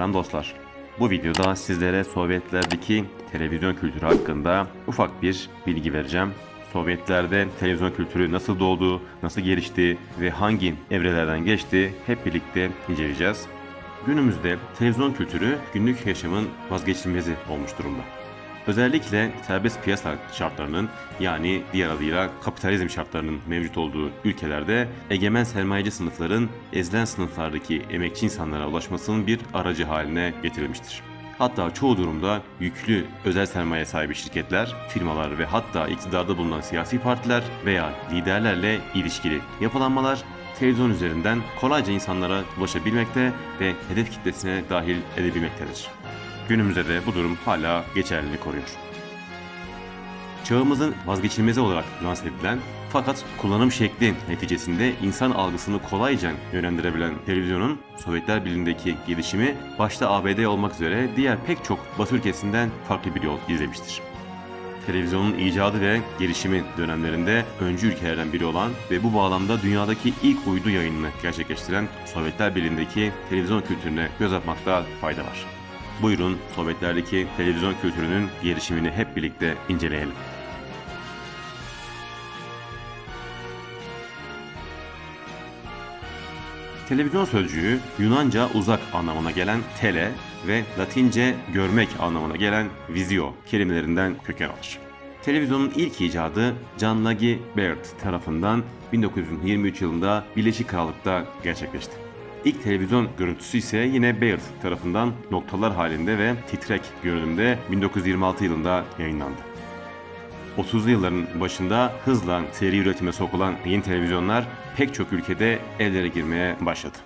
Selam dostlar. Bu videoda sizlere Sovyetlerdeki televizyon kültürü hakkında ufak bir bilgi vereceğim. Sovyetlerde televizyon kültürü nasıl doğdu, nasıl gelişti ve hangi evrelerden geçti hep birlikte inceleyeceğiz. Günümüzde televizyon kültürü günlük yaşamın vazgeçilmezi olmuş durumda. Özellikle serbest piyasa şartlarının yani diğer adıyla kapitalizm şartlarının mevcut olduğu ülkelerde egemen sermayeci sınıfların ezilen sınıflardaki emekçi insanlara ulaşmasının bir aracı haline getirilmiştir. Hatta çoğu durumda yüklü özel sermaye sahibi şirketler, firmalar ve hatta iktidarda bulunan siyasi partiler veya liderlerle ilişkili yapılanmalar televizyon üzerinden kolayca insanlara ulaşabilmekte ve hedef kitlesine dahil edebilmektedir. Günümüzde de bu durum hala geçerliliğini koruyor. Çağımızın vazgeçilmezi olarak lanse edilen fakat kullanım şekli neticesinde insan algısını kolayca yönlendirebilen televizyonun Sovyetler Birliği'ndeki gelişimi başta ABD olmak üzere diğer pek çok Batı ülkesinden farklı bir yol izlemiştir. Televizyonun icadı ve gelişimi dönemlerinde öncü ülkelerden biri olan ve bu bağlamda dünyadaki ilk uydu yayınını gerçekleştiren Sovyetler Birliği'ndeki televizyon kültürüne göz atmakta fayda var. Buyurun Sovyetlerdeki televizyon kültürünün gelişimini hep birlikte inceleyelim. Televizyon sözcüğü Yunanca uzak anlamına gelen tele ve Latince görmek anlamına gelen vizio kelimelerinden köken alır. Televizyonun ilk icadı John Logie Baird tarafından 1923 yılında Birleşik Krallık'ta gerçekleşti. İlk televizyon görüntüsü ise yine Baird tarafından noktalar halinde ve titrek görünümde 1926 yılında yayınlandı. 30'lu yılların başında hızla seri üretime sokulan yeni televizyonlar pek çok ülkede evlere girmeye başladı.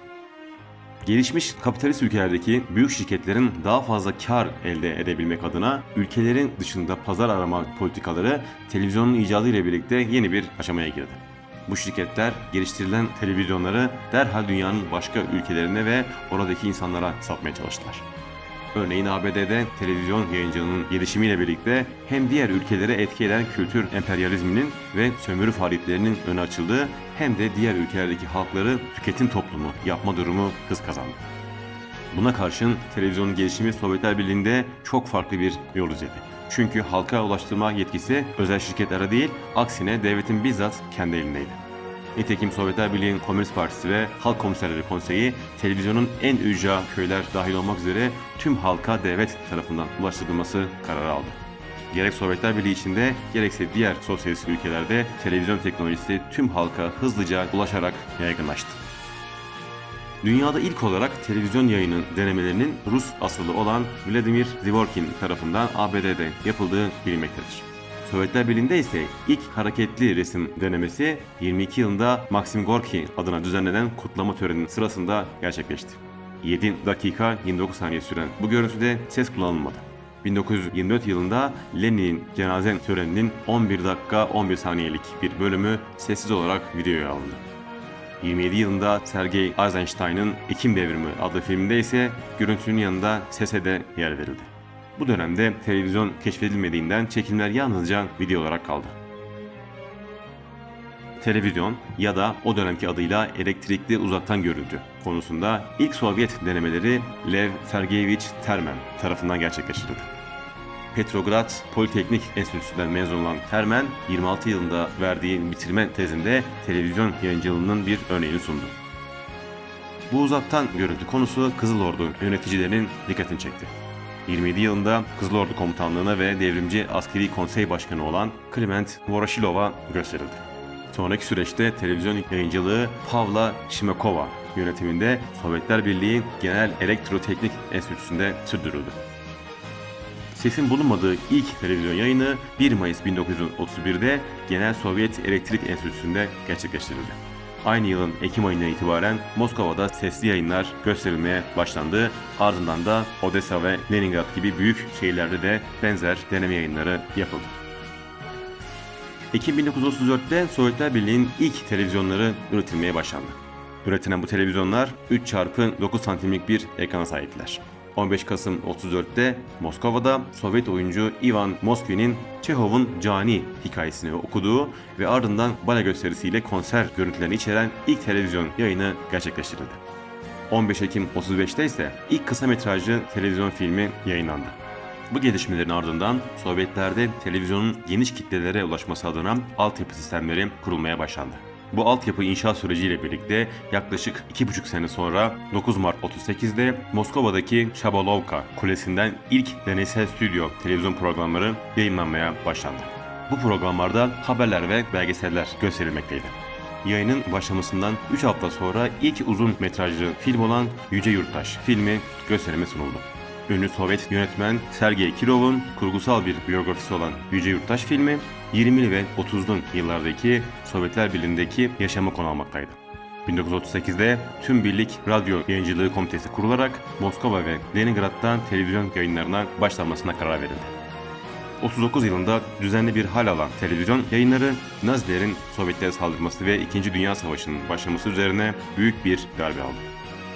Gelişmiş kapitalist ülkelerdeki büyük şirketlerin daha fazla kar elde edebilmek adına ülkelerin dışında pazar arama politikaları televizyonun icadı ile birlikte yeni bir aşamaya girdi. Bu şirketler geliştirilen televizyonları derhal dünyanın başka ülkelerine ve oradaki insanlara satmaya çalıştılar. Örneğin ABD'de televizyon yayıncılığının gelişimiyle birlikte hem diğer ülkelere etki eden kültür emperyalizminin ve sömürü faaliyetlerinin önü açıldığı hem de diğer ülkelerdeki halkları tüketim toplumu yapma durumu hız kazandı. Buna karşın televizyonun gelişimi Sovyetler Birliği'nde çok farklı bir yol izledi. Çünkü halka ulaştırma yetkisi özel şirketlere değil, aksine devletin bizzat kendi elindeydi. Nitekim Sovyetler Birliği'nin Komünist Partisi ve Halk Komiserleri Konseyi televizyonun en ücra köyler dahil olmak üzere tüm halka devlet tarafından ulaştırılması kararı aldı. Gerek Sovyetler Birliği içinde gerekse diğer sosyalist ülkelerde televizyon teknolojisi tüm halka hızlıca ulaşarak yaygınlaştı. Dünyada ilk olarak televizyon yayını denemelerinin Rus asıllı olan Vladimir Zvorskin tarafından ABD'de yapıldığı bilinmektedir. Sovyetler Birliği'nde ise ilk hareketli resim denemesi 22 yılında Maxim Gorki adına düzenlenen kutlama töreninin sırasında gerçekleşti. 7 dakika 29 saniye süren bu görüntüde ses kullanılmadı. 1924 yılında Lenin'in cenaze töreninin 11 dakika 11 saniyelik bir bölümü sessiz olarak videoya alındı. 27 yılında Sergei Eisenstein'ın Ekim Devrimi adlı filminde ise görüntünün yanında sese de yer verildi. Bu dönemde televizyon keşfedilmediğinden çekimler yalnızca video olarak kaldı. Televizyon ya da o dönemki adıyla elektrikli uzaktan görüntü konusunda ilk Sovyet denemeleri Lev Sergeyevich Termen tarafından gerçekleştirildi. Petrograd Politeknik Enstitüsü'nden mezun olan Termen, 26 yılında verdiği bitirme tezinde televizyon yayıncılığının bir örneğini sundu. Bu uzaktan görüntü konusu Kızıl Ordu yöneticilerinin dikkatini çekti. 27 yılında Kızıl Ordu Komutanlığı'na ve Devrimci Askeri Konsey Başkanı olan Kliment Voroshilov'a gösterildi. Sonraki süreçte televizyon yayıncılığı Pavla Şimakova yönetiminde Sovyetler Birliği Genel Elektroteknik Enstitüsü'nde sürdürüldü. Sesin bulunmadığı ilk televizyon yayını 1 Mayıs 1931'de Genel Sovyet Elektrik Enstitüsü'nde gerçekleştirildi. Aynı yılın Ekim ayından itibaren Moskova'da sesli yayınlar gösterilmeye başlandı. Ardından da Odessa ve Leningrad gibi büyük şehirlerde de benzer deneme yayınları yapıldı. Ekim 1934'te Sovyetler Birliği'nin ilk televizyonları üretilmeye başlandı. Üretilen bu televizyonlar 3 çarpı 9 santimlik bir ekrana sahiptiler. 15 Kasım 34'te Moskova'da Sovyet oyuncu Ivan Moskvin'in Çehov'un Cani hikayesini okuduğu ve ardından bale gösterisiyle konser görüntülerini içeren ilk televizyon yayını gerçekleştirildi. 15 Ekim 35'te ise ilk kısa metrajlı televizyon filmi yayınlandı. Bu gelişmelerin ardından Sovyetlerde televizyonun geniş kitlelere ulaşması adına altyapı sistemleri kurulmaya başlandı. Bu altyapı inşa süreciyle birlikte yaklaşık 2,5 sene sonra 9 Mart 38'de Moskova'daki Shabalovka Kulesi'nden ilk deneysel stüdyo televizyon programları yayınlanmaya başlandı. Bu programlarda haberler ve belgeseller gösterilmekteydi. Yayının başlamasından 3 hafta sonra ilk uzun metrajlı film olan Yüce Yurttaş filmi gösterime sunuldu. Ünlü Sovyet yönetmen Sergey Kirov'un kurgusal bir biyografisi olan Yüce Yurttaş filmi 20'li ve 30'lu yıllardaki Sovyetler Birliği'ndeki yaşamı konu almaktaydı. 1938'de Tüm Birlik Radyo Yayıncılığı Komitesi kurularak Moskova ve Leningrad'dan televizyon yayınlarına başlanmasına karar verildi. 39 yılında düzenli bir hal alan televizyon yayınları Nazilerin Sovyetlere saldırması ve 2. Dünya Savaşı'nın başlaması üzerine büyük bir darbe aldı.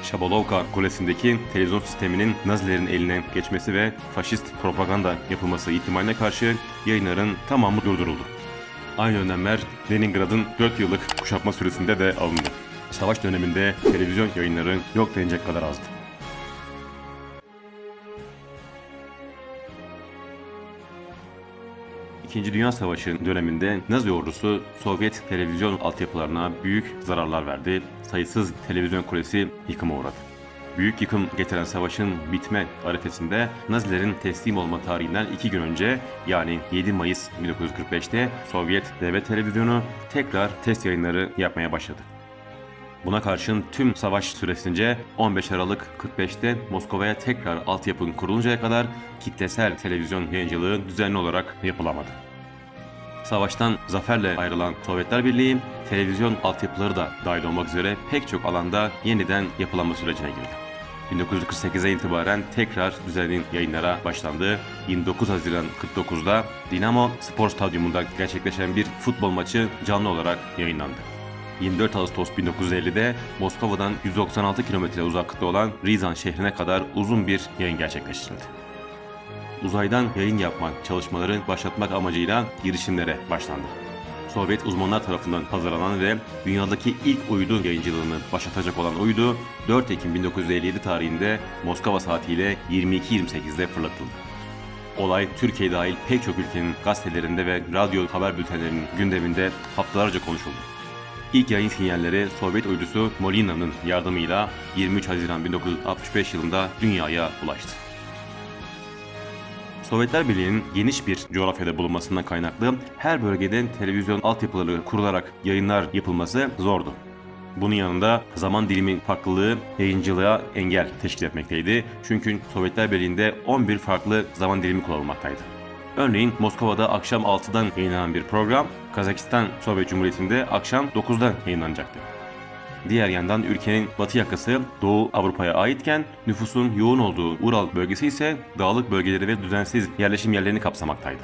Shabalovka Kulesi'ndeki televizyon sisteminin Nazilerin eline geçmesi ve faşist propaganda yapılması ihtimaline karşı yayınların tamamı durduruldu. Aynı önlemler Leningrad'ın 4 yıllık kuşatma süresinde de alındı. Savaş döneminde televizyon yayınları yok denecek kadar azdı. İkinci Dünya Savaşı döneminde Nazi ordusu Sovyet televizyon altyapılarına büyük zararlar verdi. Sayısız televizyon kulesi yıkıma uğradı. Büyük yıkım getiren savaşın bitme arifesinde Nazilerin teslim olma tarihinden iki gün önce yani 7 Mayıs 1945'te Sovyet Devlet Televizyonu tekrar test yayınları yapmaya başladı. Buna karşın tüm savaş süresince 15 Aralık 45'te Moskova'ya tekrar altyapı kuruluncaya kadar kitlesel televizyon yayıncılığı düzenli olarak yapılamadı. Savaştan zaferle ayrılan Sovyetler Birliği televizyon altyapıları da dahil olmak üzere pek çok alanda yeniden yapılanma sürecine girdi. 1948'e itibaren tekrar düzenli yayınlara başlandı. 29 Haziran 49'da Dinamo Spor Stadyumunda gerçekleşen bir futbol maçı canlı olarak yayınlandı. 24 Ağustos 1950'de Moskova'dan 196 kilometre uzaklıkta olan Rizan şehrine kadar uzun bir yayın gerçekleştirildi. Uzaydan yayın yapmak çalışmaları başlatmak amacıyla girişimlere başlandı. Sovyet uzmanlar tarafından hazırlanan ve dünyadaki ilk uydu yayıncılığını başlatacak olan uydu 4 Ekim 1957 tarihinde Moskova saatiyle 22.28'de fırlatıldı. Olay Türkiye dahil pek çok ülkenin gazetelerinde ve radyo haber bültenlerinin gündeminde haftalarca konuşuldu. İlk yayın sinyalleri Sovyet uydusu Molina'nın yardımıyla 23 Haziran 1965 yılında dünyaya ulaştı. Sovyetler Birliği'nin geniş bir coğrafyada bulunmasından kaynaklı her bölgede televizyon altyapıları kurularak yayınlar yapılması zordu. Bunun yanında zaman dilimi farklılığı yayıncılığa engel teşkil etmekteydi. Çünkü Sovyetler Birliği'nde 11 farklı zaman dilimi kullanılmaktaydı. Örneğin Moskova'da akşam 6'dan yayınlanan bir program, Kazakistan Sovyet Cumhuriyeti'nde akşam 9'dan yayınlanacaktı. Diğer yandan ülkenin batı yakası Doğu Avrupa'ya aitken nüfusun yoğun olduğu Ural bölgesi ise dağlık bölgeleri ve düzensiz yerleşim yerlerini kapsamaktaydı.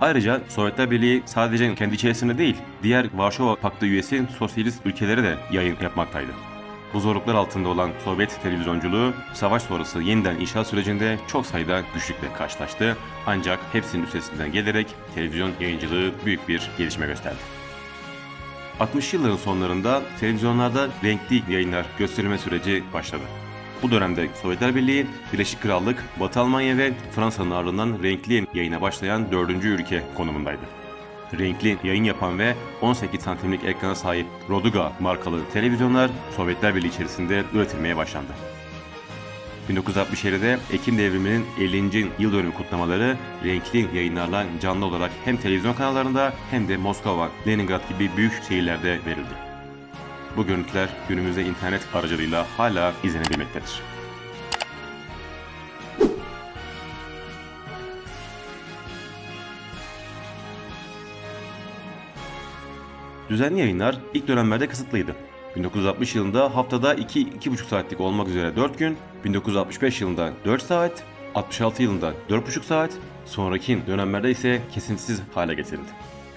Ayrıca Sovyetler Birliği sadece kendi içerisinde değil, diğer Varşova Paktı üyesi sosyalist ülkelere de yayın yapmaktaydı. Bu zorluklar altında olan Sovyet televizyonculuğu savaş sonrası yeniden inşa sürecinde çok sayıda güçlükle karşılaştı. Ancak hepsinin üstesinden gelerek televizyon yayıncılığı büyük bir gelişme gösterdi. 60 yılların sonlarında televizyonlarda renkli yayınlar gösterilme süreci başladı. Bu dönemde Sovyetler Birliği, Birleşik Krallık, Batı Almanya ve Fransa'nın ardından renkli yayına başlayan dördüncü ülke konumundaydı. Renkli yayın yapan ve 18 santimlik ekrana sahip Roduga markalı televizyonlar Sovyetler Birliği içerisinde üretilmeye başlandı. 1967'de Ekim devriminin 50. yıl dönümü kutlamaları renkli yayınlarla canlı olarak hem televizyon kanallarında hem de Moskova, Leningrad gibi büyük şehirlerde verildi. Bu görüntüler günümüzde internet aracılığıyla hala izlenebilmektedir. Düzenli yayınlar ilk dönemlerde kısıtlıydı. 1960 yılında haftada 2-2,5 saatlik olmak üzere 4 gün, 1965 yılında 4 saat, 66 yılında 4,5 saat, sonraki dönemlerde ise kesintisiz hale getirildi.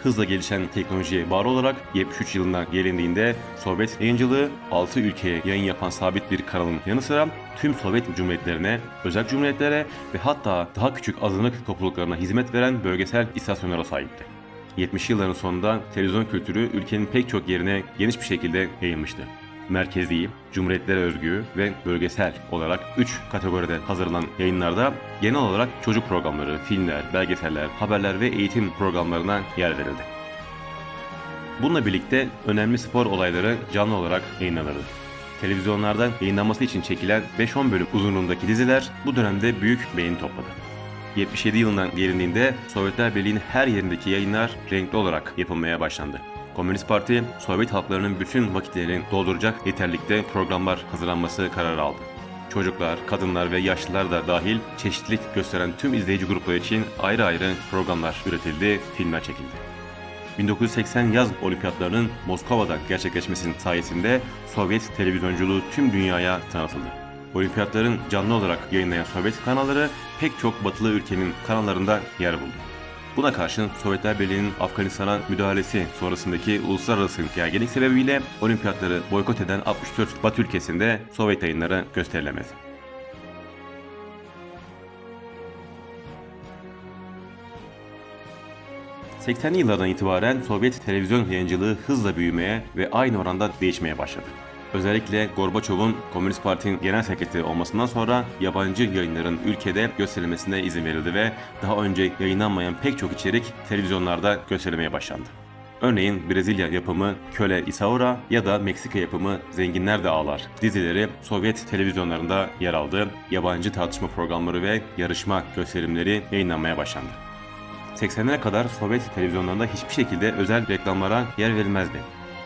Hızla gelişen teknolojiye bağlı olarak 73 yılına gelindiğinde Sovyet yayıncılığı 6 ülkeye yayın yapan sabit bir kanalın yanı sıra tüm Sovyet cumhuriyetlerine, özel cumhuriyetlere ve hatta daha küçük azınlık topluluklarına hizmet veren bölgesel istasyonlara sahipti. 70 yılların sonunda televizyon kültürü ülkenin pek çok yerine geniş bir şekilde yayılmıştı. merkezi, cumhuriyetlere özgü ve bölgesel olarak 3 kategoride hazırlanan yayınlarda genel olarak çocuk programları, filmler, belgeseller, haberler ve eğitim programlarına yer verildi. Bununla birlikte önemli spor olayları canlı olarak yayınlanırdı. Televizyonlarda yayınlanması için çekilen 5-10 bölüm uzunluğundaki diziler bu dönemde büyük beğeni topladı. 77 yılından gelindiğinde Sovyetler Birliği'nin her yerindeki yayınlar renkli olarak yapılmaya başlandı. Komünist Parti, Sovyet halklarının bütün vakitlerini dolduracak yeterlikte programlar hazırlanması kararı aldı. Çocuklar, kadınlar ve yaşlılar da dahil çeşitlilik gösteren tüm izleyici grupları için ayrı ayrı programlar üretildi, filmler çekildi. 1980 yaz olimpiyatlarının Moskova'da gerçekleşmesinin sayesinde Sovyet televizyonculuğu tüm dünyaya tanıtıldı. Olimpiyatların canlı olarak yayınlayan Sovyet kanalları pek çok batılı ülkenin kanallarında yer buldu. Buna karşın Sovyetler Birliği'nin Afganistan'a müdahalesi sonrasındaki uluslararası gerginlik sebebiyle olimpiyatları boykot eden 64 Batı ülkesinde Sovyet yayınları gösterilemedi. ...80'li yıllardan itibaren Sovyet televizyon yayıncılığı hızla büyümeye ve aynı oranda değişmeye başladı. Özellikle Gorbaçov'un Komünist Parti'nin genel sekreteri olmasından sonra yabancı yayınların ülkede gösterilmesine izin verildi ve daha önce yayınlanmayan pek çok içerik televizyonlarda gösterilmeye başlandı. Örneğin Brezilya yapımı Köle Isaura ya da Meksika yapımı Zenginler de Ağlar dizileri Sovyet televizyonlarında yer aldı, yabancı tartışma programları ve yarışma gösterimleri yayınlanmaya başlandı. 80'lere kadar Sovyet televizyonlarında hiçbir şekilde özel reklamlara yer verilmezdi.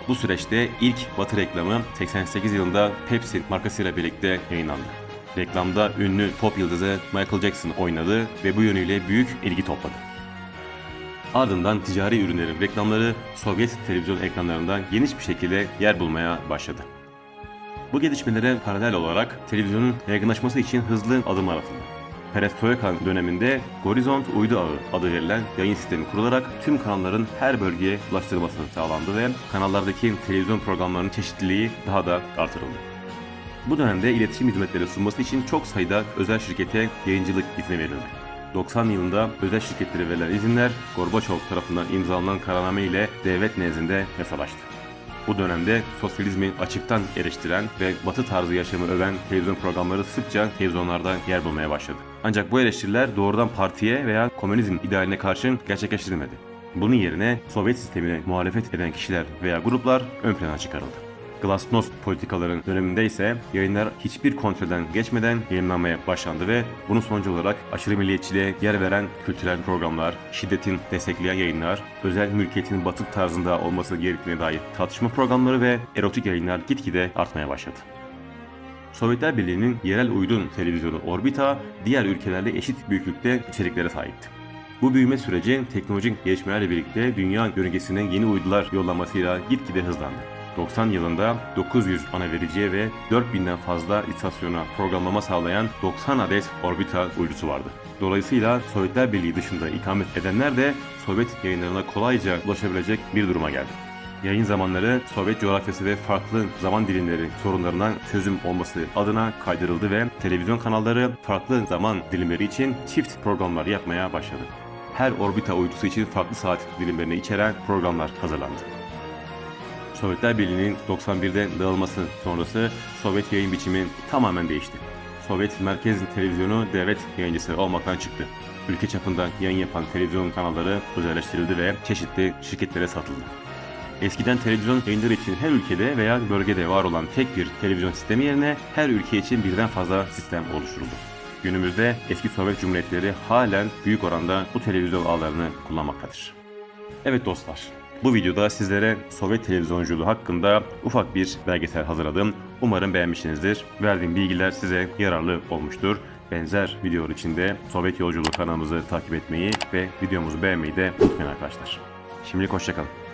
Bu süreçte ilk Batı reklamı 88 yılında Pepsi markasıyla birlikte yayınlandı. Reklamda ünlü pop yıldızı Michael Jackson oynadı ve bu yönüyle büyük ilgi topladı. Ardından ticari ürünlerin reklamları Sovyet televizyon ekranlarında geniş bir şekilde yer bulmaya başladı. Bu gelişmelere paralel olarak televizyonun yaygınlaşması için hızlı adımlar atıldı. Perestroika döneminde Gorizont Uydu Ağı adı verilen yayın sistemi kurularak tüm kanalların her bölgeye ulaştırılması sağlandı ve kanallardaki televizyon programlarının çeşitliliği daha da artırıldı. Bu dönemde iletişim hizmetleri sunması için çok sayıda özel şirkete yayıncılık izni verildi. 90 yılında özel şirketlere verilen izinler Gorbaçov tarafından imzalanan kararname ile devlet nezdinde yasalaştı. Bu dönemde sosyalizmi açıktan eleştiren ve batı tarzı yaşamı öven televizyon programları sıkça televizyonlarda yer bulmaya başladı. Ancak bu eleştiriler doğrudan partiye veya komünizm idealine karşın gerçekleştirilmedi. Bunun yerine Sovyet sistemine muhalefet eden kişiler veya gruplar ön plana çıkarıldı. Glasnost politikaların döneminde ise yayınlar hiçbir kontrolden geçmeden yayınlanmaya başlandı ve bunun sonucu olarak aşırı milliyetçiliğe yer veren kültürel programlar, şiddetin destekleyen yayınlar, özel mülkiyetin batık tarzında olması gerektiğine dair tartışma programları ve erotik yayınlar gitgide artmaya başladı. Sovyetler Birliği'nin yerel uydun televizyonu Orbita diğer ülkelerle eşit büyüklükte içeriklere sahipti. Bu büyüme süreci teknolojik gelişmelerle birlikte dünya yörüngesine yeni uydular yollamasıyla gitgide hızlandı. 90 yılında 900 ana vericiye ve 4000'den fazla istasyona programlama sağlayan 90 adet orbital uydusu vardı. Dolayısıyla Sovyetler Birliği dışında ikamet edenler de Sovyet yayınlarına kolayca ulaşabilecek bir duruma geldi. Yayın zamanları Sovyet coğrafyası ve farklı zaman dilimleri sorunlarına çözüm olması adına kaydırıldı ve televizyon kanalları farklı zaman dilimleri için çift programlar yapmaya başladı. Her orbita uydusu için farklı saat dilimlerini içeren programlar hazırlandı. Sovyetler Birliği'nin 91'de dağılması sonrası Sovyet yayın biçimi tamamen değişti. Sovyet merkez televizyonu devlet yayıncısı olmaktan çıktı. Ülke çapında yayın yapan televizyon kanalları özelleştirildi ve çeşitli şirketlere satıldı. Eskiden televizyon yayınları için her ülkede veya bölgede var olan tek bir televizyon sistemi yerine her ülke için birden fazla sistem oluşturuldu. Günümüzde eski Sovyet Cumhuriyetleri halen büyük oranda bu televizyon ağlarını kullanmaktadır. Evet dostlar, bu videoda sizlere Sovyet televizyonculuğu hakkında ufak bir belgesel hazırladım. Umarım beğenmişsinizdir. Verdiğim bilgiler size yararlı olmuştur. Benzer videolar için de Sovyet Yolculuğu kanalımızı takip etmeyi ve videomuzu beğenmeyi de unutmayın arkadaşlar. Şimdilik hoşçakalın.